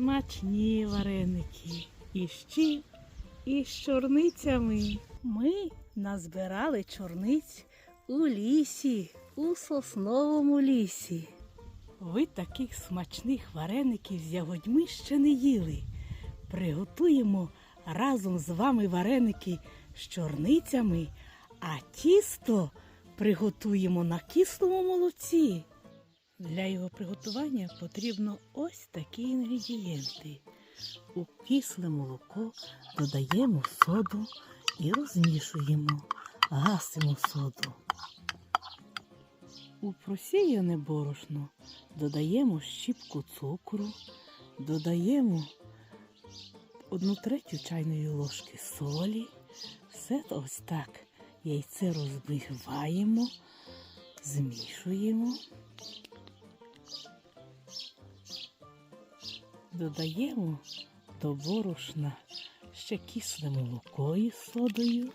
Смачні вареники. І чим? І чорницями. Ми назбирали чорниць у лісі, у сосновому лісі. Ви таких смачних вареників з ягодьми ще не їли. Приготуємо разом з вами вареники з чорницями, а тісто приготуємо на кислому молоці. Для його приготування потрібно ось такі інгредієнти. У кисле молоко додаємо соду і розмішуємо, гасимо соду. У просіяне борошно додаємо щіпку цукру, додаємо одну третю чайної ложки солі. Все ось так яйце розбиваємо, змішуємо. Додаємо до борошна ще кисле молоко із содою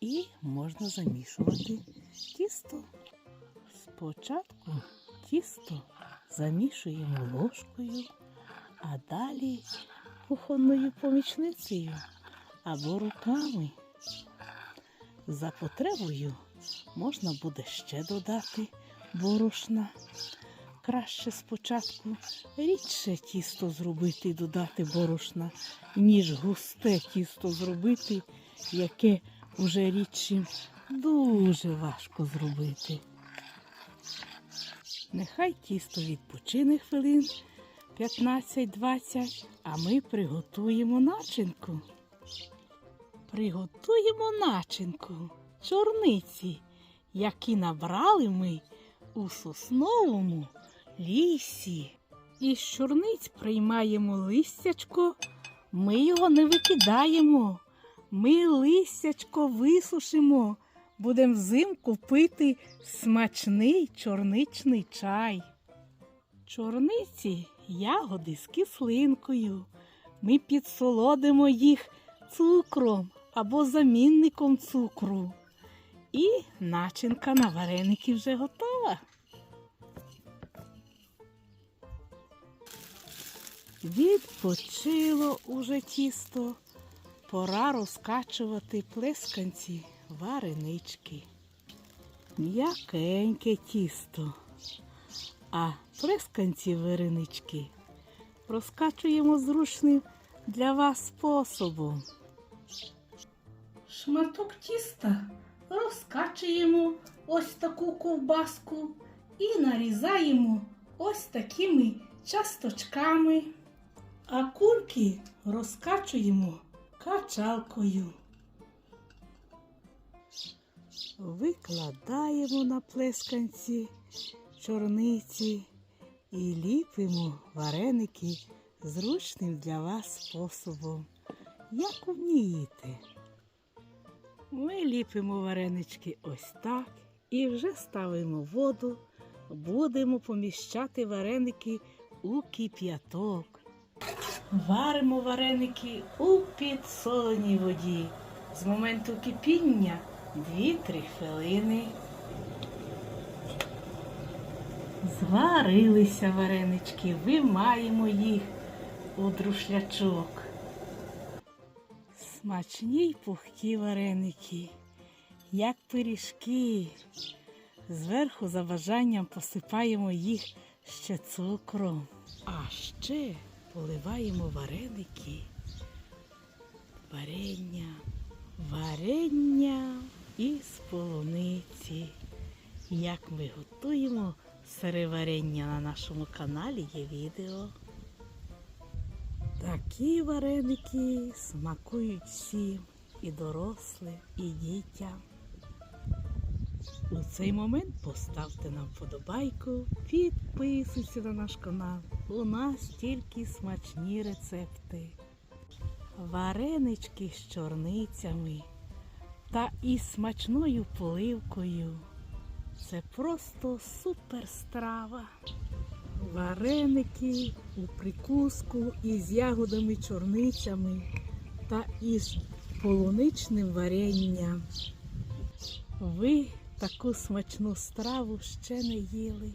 і можна замішувати тісто. Спочатку тісто замішуємо ложкою, а далі кухонною помічницею або руками. За потребою можна буде ще додати борошна. Краще спочатку рідше тісто зробити і додати борошна, ніж густе тісто зробити, яке вже рідшим дуже важко зробити. Нехай тісто відпочине хвилин 15-20, а ми приготуємо начинку. Приготуємо начинку чорниці, які набрали ми у сосновому лісі. Із чорниць приймаємо листячко, ми його не викидаємо. Ми листячко висушимо, будемо взимку пити смачний чорничний чай. Чорниці ягоди з кислинкою. Ми підсолодимо їх цукром або замінником цукру. І начинка на вареники вже готова. Відпочило уже тісто. Пора розкачувати плесканці варенички. М'якеньке тісто. А плесканці варенички розкачуємо зручним для вас способом. Шматок тіста розкачуємо ось таку ковбаску і нарізаємо ось такими часточками. А кульки розкачуємо качалкою. Викладаємо на плесканці чорниці і ліпимо вареники зручним для вас способом, як вмієте. Ми ліпимо варенички ось так і вже ставимо воду, будемо поміщати вареники у кип'яток. Варимо вареники у підсоленій воді. З моменту кипіння 2-3 хвилини. Зварилися варенички, вимаємо їх у друшлячок. Смачні й пухкі вареники, як пиріжки. Зверху за бажанням посипаємо їх ще цукром. А ще поливаємо вареники, варення, варення із полуниці. Як ми готуємо сире варення на нашому каналі є відео. Такі вареники смакують всім, і дорослим, і дітям. У цей момент поставте нам вподобайку, підписуйтесь на наш канал. У нас тільки смачні рецепти. Варенички з чорницями та із смачною поливкою. Це просто супер страва. Вареники у прикуску із ягодами чорницями та із полуничним варенням. Ви таку смачну страву ще не їли.